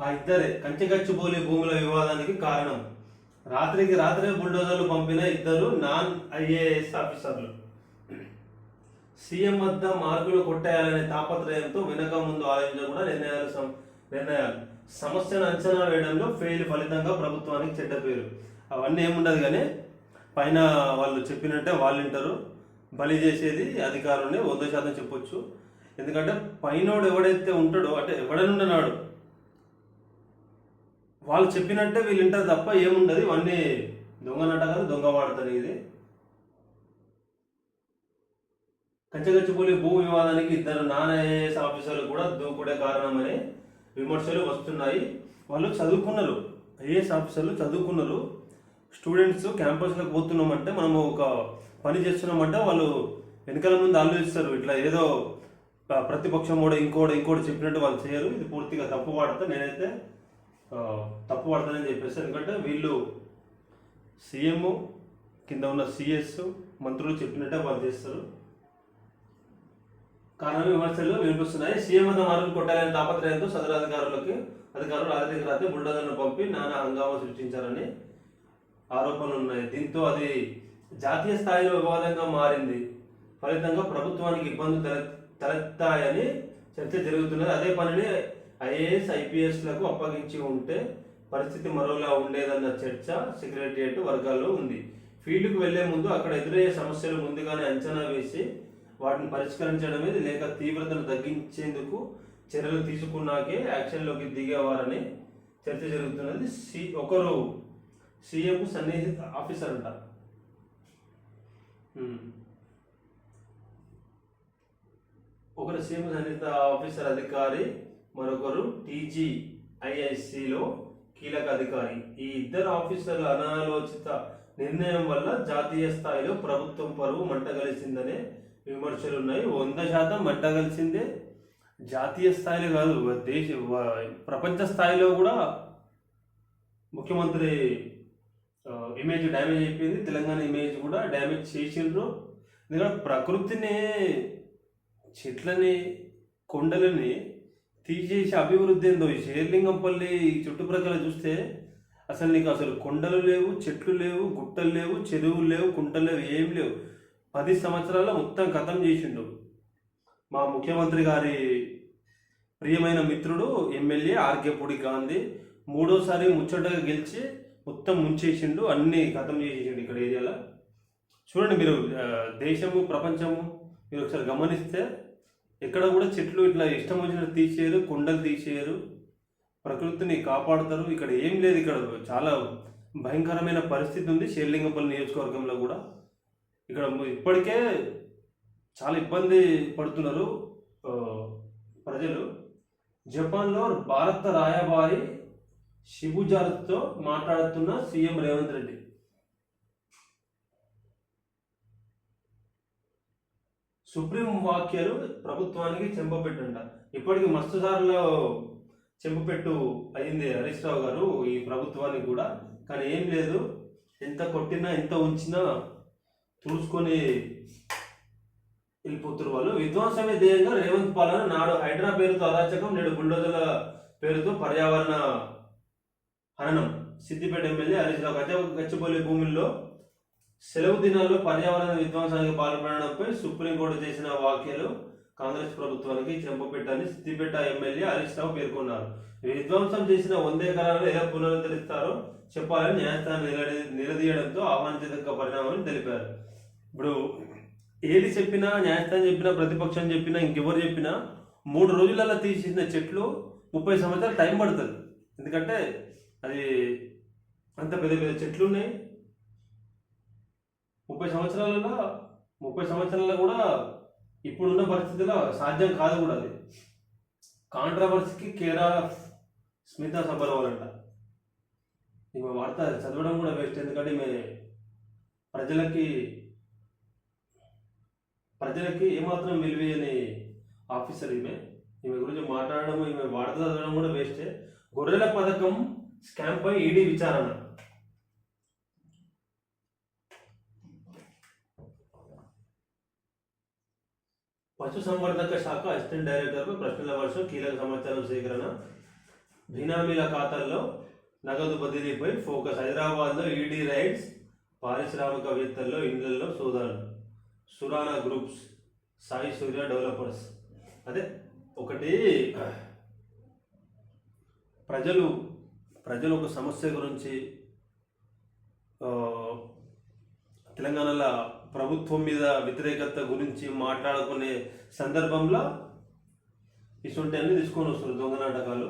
ఆ ఇద్దరే కంచెగచ్చిబోలి భూముల వివాదానికి కారణం. రాత్రికి రాత్రే బుల్డోజర్లు పంపిన ఇద్దరు నాన్ ఐఏఎస్ ఆఫీసర్లు. సీఎం వద్ద మార్కులు కొట్టేయాలనే తాపత్రయంతో వెనక ముందు ఆలోచించకుండా నిర్ణయాలు సం- నిర్ణయాలు. సమస్యను అంచనా వేయడంలో ఫెయిల్ ఫలితంగా ప్రభుత్వానికి చెడ్డ పేరు. అవన్నీ ఏముండదు కానీ పైన వాళ్ళు చెప్పినట్టే వాళ్ళు వింటారు బలి చేసేది అధికారుల్ని వంద శాతం చెప్పొచ్చు. ఎందుకంటే పైనోడు ఎవడైతే ఉంటాడో అంటే ఎవడనుండనాడు వాళ్ళు చెప్పినట్టే వీళ్ళు వింటారు తప్ప ఏముండదు. ఇవన్నీ దొంగ నాటకాలు దొంగ వాడతారు ఇది. కంచగచ్చిపూలి భూ వివాదానికి ఇద్దరు నాన్ ఐఏఎస్ ఆఫీసర్లు కూడా దూకుడే కారణమని విమర్శలు వస్తున్నాయి. వాళ్ళు చదువుకున్నారు. ఐఏఎస్ ఆఫీసర్లు చదువుకున్నారు. స్టూడెంట్స్ క్యాంపస్లోకి పోతున్నామంటే మనము ఒక పని చేస్తున్నామంటే వాళ్ళు వెనకాల ముందు ఆలోచిస్తారు. ఇట్లా ఏదో ప్రతిపక్షం కూడా ఇంకోటి ఇంకోటి చెప్పినట్టు వాళ్ళు చేయరు. ఇది పూర్తిగా తప్పు వాడతా నేనైతే తప్పు పడుతుందని చెప్పేసి ఎందుకంటే వీళ్ళు సీఎం కింద ఉన్న సిఎస్ మంత్రులు చెప్పినట్టే వాళ్ళు చేస్తారు. కారణం విమర్శలు వినిపిస్తున్నాయి. సీఎం వద్ద మార్పులు కొట్టాలని తాపత్రయంతో సదరు అధికారులకి అధికారులు రాత్రికి రాత్రి బుల్డోజర్ను పంపి నానా హంగామా సృష్టించారని ఆరోపణలు ఉన్నాయి. దీంతో అది జాతీయ స్థాయిలో వివాదంగా మారింది. ఫలితంగా ప్రభుత్వానికి ఇబ్బందులు తల తలెత్తాయని చర్చ జరుగుతున్నది. అదే పనిని ఐఏఎస్ ఐపీఎస్లకు అప్పగించి ఉంటే పరిస్థితి మరోలా ఉండేదన్న చర్చ సెక్రటరియట్ వర్గాల్లో ఉంది. ఫీల్డ్కు వెళ్ళే ముందు అక్కడ ఎదురయ్యే సమస్యలు ముందుగానే అంచనా వేసి వాటిని పరిష్కరించడమే లేక తీవ్రతను తగ్గించేందుకు చర్యలు తీసుకున్నాకే యాక్షన్లోకి దిగేవారని చర్చ జరుగుతున్నది. సి ఒకరు సీఎం సన్నిహిత ఆఫీసర్ అంట. ఒకరు సీఎం సన్నిహిత ఆఫీసర్ అధికారి మరొకరు టీజీ కీలక అధికారి ఈ ఇద్దరు ఆఫీసర్ల అనాలోచిత నిర్ణయం వల్ల జాతీయ స్థాయిలో ప్రభుత్వం పరువు మంటగలిసిందనే విమర్శలు ఉన్నాయి వంద శాతం మంటగలిసిందే. జాతీయ స్థాయిలో కాదు దేశ ప్రపంచ స్థాయిలో కూడా ముఖ్యమంత్రి ఇమేజ్ డ్యామేజ్ అయిపోయింది. తెలంగాణ ఇమేజ్ కూడా డ్యామేజ్ చేసిండ్రు. ఎందుకంటే ప్రకృతిని చెట్లని కొండలని తీసేసి అభివృద్ధి ఏందో? ఈ శేర్లింగంపల్లి చుట్టుప్రక్కల చూస్తే అసలు నీకు అసలు కొండలు లేవు చెట్లు లేవు గుట్టలు లేవు చెరువులు లేవు కుంటలు లేవు ఏం లేవు. పది సంవత్సరాల్లో మొత్తం ఖతం చేసిండు. మా ముఖ్యమంత్రి గారి ప్రియమైన మిత్రుడు ఎమ్మెల్యే ఆర్కేపూడి గాంధీ మూడోసారి ముచ్చటగా గెలిచి మొత్తం ముంచేసిండు అన్నీ ఖతం చేసేసిండు ఇక్కడ ఏరియాలో. చూడండి మీరు దేశము ప్రపంచము మీరు ఒకసారి గమనిస్తే ఎక్కడ కూడా చెట్లు ఇట్లా ఇష్టం వచ్చినట్టు తీసేయరు కొండలు తీసేయరు. ప్రకృతిని కాపాడుతారు. ఇక్కడ ఏం లేదు. ఇక్కడ చాలా భయంకరమైన పరిస్థితి ఉంది. షేర్లింగపల్లి నియోజకవర్గంలో కూడా. ఇక్కడ ఇప్పటికే చాలా ఇబ్బంది పడుతున్నారు ప్రజలు. జపాన్లో భారత రాయబారి షిబుజార్తో మాట్లాడుతున్న సీఎం రేవంత్ రెడ్డి. సుప్రీం వాక్యాలు ప్రభుత్వానికి చెంపపెట్టంట. ఇప్పటికి మస్తు సార్లు చెంపపెట్టు అయింది హరీష్ రావు గారు ఈ ప్రభుత్వానికి కూడా. కానీ ఏం లేదు. ఎంత కొట్టినా ఎంత ఉంచినా తుడుచుకొని వెళ్ళిపోతున్నారు వాళ్ళు. విధ్వంసమే ధ్యేయంగా రేవంత్ పాలన నాడు హైడ్రా పేరుతో అరాచకం నేడు బుల్డోజర్ల పేరుతో పర్యావరణ హననం. సిద్దిపేట ఎమ్మెల్యే హరీష్ రావు గచ్చ భూముల్లో సెలవు దినాల్లో పర్యావరణ విధ్వంసానికి పాల్పడడంపై సుప్రీంకోర్టు చేసిన వ్యాఖ్యలు కాంగ్రెస్ ప్రభుత్వానికి చెంపపెట్టని సిద్దిపేట ఎమ్మెల్యే హరీష్ రావు పేర్కొన్నారు. విధ్వంసం చేసిన వంద ఎకరాలను ఎలా పునరుద్ధరిస్తారో చెప్పాలని న్యాయస్థానం నిలడి నిలదీయడంతో ఆహ్వానించదగ్గ పరిణామం తెలిపారు. ఇప్పుడు ఏది చెప్పినా న్యాయస్థానం చెప్పినా ప్రతిపక్షం చెప్పినా ఇంకెవరు చెప్పినా మూడు రోజులలో తీసేసిన చెట్లు ముప్పై సంవత్సరాలు టైం పడుతుంది. ఎందుకంటే అది అంత పెద్ద పెద్ద చెట్లు ఉన్నాయి. ముప్పై సంవత్సరాలలో ముప్పై సంవత్సరాలలో కూడా ఇప్పుడున్న పరిస్థితిలో సాధ్యం కాదు కూడా అది. కాంట్రవర్సీకి కేర్ ఆఫ్ స్మితా సబర్వాల్ ఈమె వార్త చదవడం కూడా వేస్ట్. ఎందుకంటే ఈమె ప్రజలకి ప్రజలకి ఏమాత్రం విలువేయని ఆఫీసర్ ఈమె. ఈమె గురించి మాట్లాడడం ఈమె వార్త చదవడం కూడా వేస్టే. గొర్రెల పథకం స్కామ్పై ఈడీ విచారణ. పశుసంవర్ధక శాఖ అసిస్టెంట్ డైరెక్టర్కు ప్రశ్నల వర్షం కీలక సమాచారం సేకరణ. బినామీల ఖాతాల్లో నగదు బదిలీపై ఫోకస్. హైదరాబాద్లో ఈడీ రైడ్స్ పారిశ్రామికవేత్తల్లో ఇండ్లలో సోదాలు సురానా గ్రూప్స్ సాయి సూర్య డెవలపర్స్. అదే ఒకటి ప్రజలు ప్రజలు ఒక సమస్య గురించి తెలంగాణలో ప్రభుత్వం మీద వ్యతిరేకత గురించి మాట్లాడుకునే సందర్భంలో ఇటువంటి అన్ని తీసుకొని వస్తున్నారు దొంగ నాటకాలు.